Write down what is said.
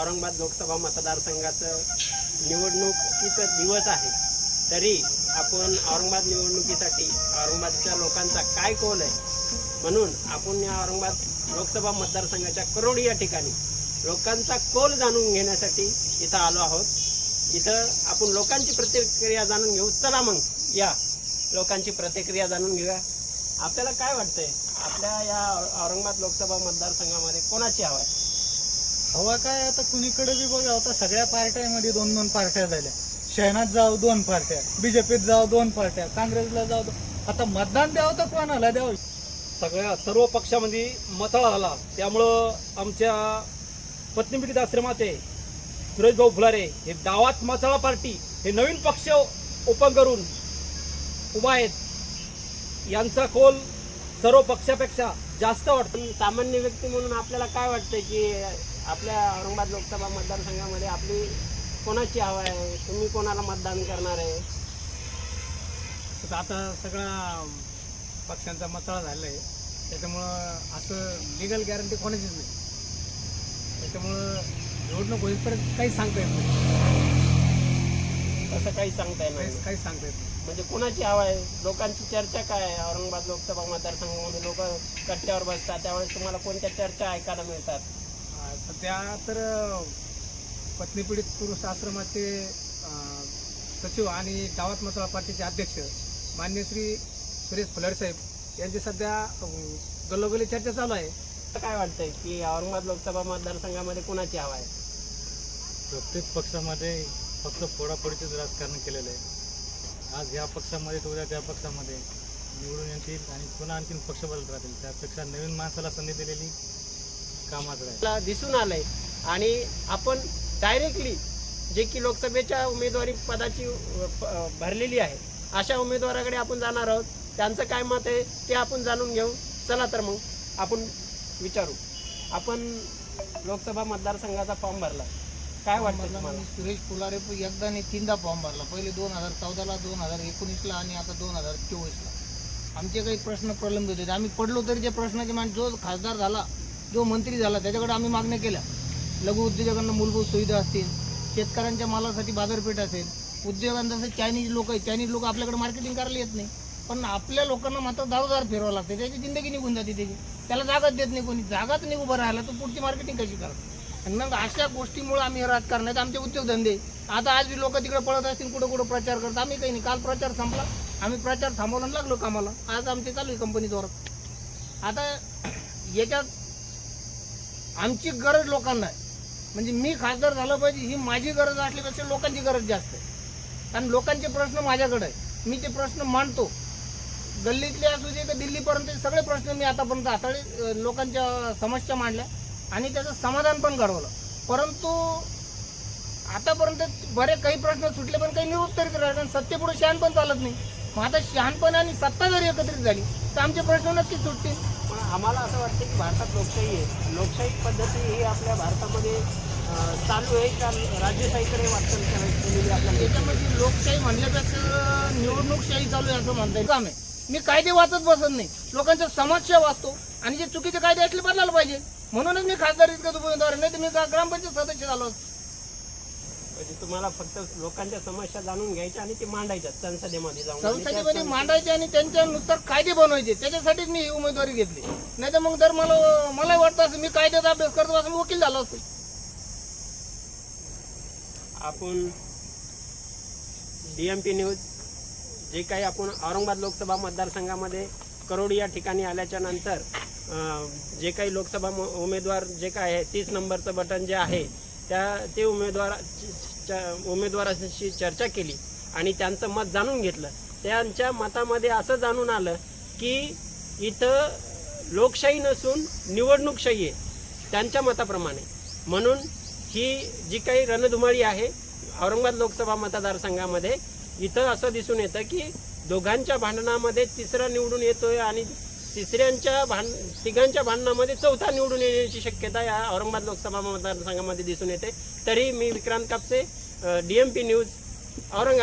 औरंगाबाद लोकसभा मतदारसंघाचं निवडणुकीचा दिवस आहे. तरी आपण औरंगाबाद निवडणुकीसाठी औरंगाबादच्या लोकांचा काय कौल आहे? म्हणून आपण या औरंगाबाद लोकसभा मतदारसंघाच्या करोडी या ठिकाणी लोकांचा कौल जाणून घेण्यासाठी इथं आलो आहोत. इथं आपण लोकांची प्रतिक्रिया जाणून घेऊ. चला मग या लोकांची प्रतिक्रिया जाणून घेऊया. आपल्याला काय वाटतंय? आपल्या या औरंगाबाद लोकसभा मतदारसंघामध्ये कोणाची हवा आहे? हवा काय आता कुणीकडे बी बघा आता सगळ्या पार्ट्यामध्ये दोन दोन पार्ट्या झाल्या. शहनात जाऊ दोन पार्ट्या बीजेपीत जाऊ दोन पार्ट्या काँग्रेसला जाऊ दो- आता मतदान द्यावं तर कोणाला द्यावं? सगळ्या सर्व पक्षामध्ये मथळा झाला त्यामुळं आमच्या पत्नीपीडित आश्रमाचे सुरेश भाऊ फुलारे हे गावात मथळा पार्टी हे नवीन पक्ष ओपन करून उभा आहेत. यांचा कोल सर्व पक्षापेक्षा जास्त वाटतो. सामान्य व्यक्ती म्हणून आपल्याला काय वाटतंय की आपल्या औरंगाबाद लोकसभा मतदारसंघामध्ये आपली कोणाची हवा आहे? तुम्ही कोणाला मतदान करणार आहे? तर आता सगळा पक्षांचा मताळा झालेला आहे त्याच्यामुळं असं लिगल गॅरंटी कोणाचीच नाही. त्याच्यामुळं निवडणूक होईपर्यंत काही सांगता येत नाही. असं काही सांगता काही नाही. काही सांगता येत नाही. म्हणजे कोणाची हवा आहे? लोकांची चर्चा काय आहे? औरंगाबाद लोकसभा मतदारसंघामध्ये लोक कट्ट्यावर बसतात. त्यावेळेस तुम्हाला कोणत्या चर्चा ऐकायला मिळतात? सध्या तर अ, पत्नी पीडित पुरुष आश्रमाचे सचिव आणि गावात मथळा पार्टीचे अध्यक्ष मान्य श्री सुरेश फुलारे साहेब यांची सध्या अ, गल्लोगल्ली चर्चा चालू आहे. तर काय वाटतंय की औरंगाबाद लोकसभा मतदारसंघामध्ये कोणाची हवा आहे? प्रत्येक पक्षामध्ये फक्त फोडाफोडीचेच राजकारण केलेलं आहे. आज ह्या पक्षामध्ये तर उद्या त्या पक्षामध्ये निवडून येतील आणि पुन्हा आणखीन पक्ष बदलत राहतील. त्यापेक्षा नवीन माणसाला संधी दिलेली कामाचं आहे ला दिसून आलंय. आणि आपण डायरेक्टली जे की लोकसभेच्या उमेदवारी पदाची भरलेली आहे अशा उमेदवाराकडे आपण जाणार आहोत. त्यांचं काय मत आहे ते आपण जाणून घेऊ. चला तर मग आपण विचारू. आपण लोकसभा मतदारसंघाचा फॉर्म भरला. काय वाटतं तुम्हाला? सुरेश फुलारे एकदा आणि तीनदा फॉर्म भरला. पहिले दोन हजार चौदाला दोन हजार एकोणीसला आणि आता दोन हजार चोवीसला. आमचे काही प्रश्न प्रलंबित होते. आम्ही पडलो तरी त्या प्रश्नाचे मान जो खासदार झाला जो मंत्री झाला त्याच्याकडे आम्ही मागण्या केल्या. लघु उद्योजकांना मूलभूत सुविधा असतील शेतकऱ्यांच्या मालासाठी बाजारपेठ असेल उद्योगांचं जसं चायनीज लोक आहे चायनीज लोक आपल्याकडे मार्केटिंग करायला येत नाही. पण आपल्या लोकांना मात्र दारोदार फिरवावं लागते त्याची जिंदगी निघून जाते त्याची. त्याला जागाच देत नाही कोणी. जागाच नाही उभं राहिला तर पुढची मार्केटिंग कशी करतात आणि मग अशा गोष्टीमुळे आम्ही हे राजकारण आहेत आमचे उद्योगधंदे आता आज लोक तिकडे पळत असतील कुठं कुठं प्रचार करतात आम्ही काही नाही. काल प्रचार संपला. आम्ही प्रचार थांबवला लागलो कामाला. आज आमचे चालू आहे कंपनीद्वारा आता याच्यात आमची गरज लोकांना आहे. म्हणजे मी खासदार झालं पाहिजे ही माझी गरज असल्यापेक्षा लोकांची गरज जास्त आहे. कारण लोकांचे प्रश्न माझ्याकडे आहे मी ते प्रश्न मांडतो. गल्लीतले असू दे का दिल्लीपर्यंत सगळे प्रश्न मी आतापर्यंत हाताळले लोकांच्या समस्या मांडल्या आणि त्याचं समाधान पण घडवलं. परंतु आतापर्यंत बरे काही प्रश्न सुटले पण काही निरुत्तरित राहिले. कारण सत्तेपुढे शहाण पण चालत नाही. मग आता शहाणपण आणि सत्ता जरी एकत्रित झाली तर आमचे प्रश्न नक्कीच सुटतील. आम्हाला असं वाटतं की भारतात लोकशाही आहे. लोकशाही पद्धती ही आपल्या भारतामध्ये चालू आहे का? राज्यशाहीकडे वाटचाल करायची म्हणजे त्याच्यामध्ये लोकशाही म्हणल्यापेक्षा निवडणूकशाही चालू आहे असं म्हणता येईल. काम आहे. मी कायदे वाचत बसत नाही. लोकांच्या समस्या वाचतो आणि जे चुकीचे कायदे असले बदलायला पाहिजे. म्हणूनच मी खासदार इतकं उमेदवार नाही तर मी ग्रामपंचायत सदस्य झालो असतो. म्हणजे तुम्हाला फक्त लोकांच्या समस्या जाणून घ्यायच्या आणि ते मांडायच्या संसदेमध्ये जाऊन. आणि त्या संसदेमध्ये मांडायचे आणि त्यांच्यानुसार कायदे बनवायचे. त्याच्यासाठीच मी ही उमेदवारी घेतली. नाही तर मग जर मला मला वाटतं असं मी कायद्याचा अभ्यास करतो असं मी वकील झालो असतो. आपण डीएमपी न्यूज जे काही आपण औरंगाबाद लोकसभा मतदारसंघामध्ये करोडी या ठिकाणी आल्याच्यानंतर अं, जे काही लोकसभा म- उमेदवार जे काय आहे तीस नंबरचं बटन जे आहे त्या ते उमेदवार उमेदवाराशी चर्चा केली आणि त्यांचं मत जाणून घेतलं. त्यांच्या मतामध्ये असं जाणून आलं की इथं लोकशाही नसून निवडणूकशाही आहे त्यांच्या मताप्रमाणे. म्हणून ही जी काही रणधुमाळी आहे औरंगाबाद लोकसभा मतदारसंघामध्ये इथं असं दिसून येतं की दोघांच्या भांडणामध्ये तिसरा निवडून येतोय आणि तिसऱ्यांच्या भांड तिघांच्या भांडणामध्ये चौथा निवडून येण्याची शक्यता या औरंगाबाद लोकसभा मतदारसंघामध्ये दिसून येते. तरी मी Vikrant Kapse D M P news Aurangabad.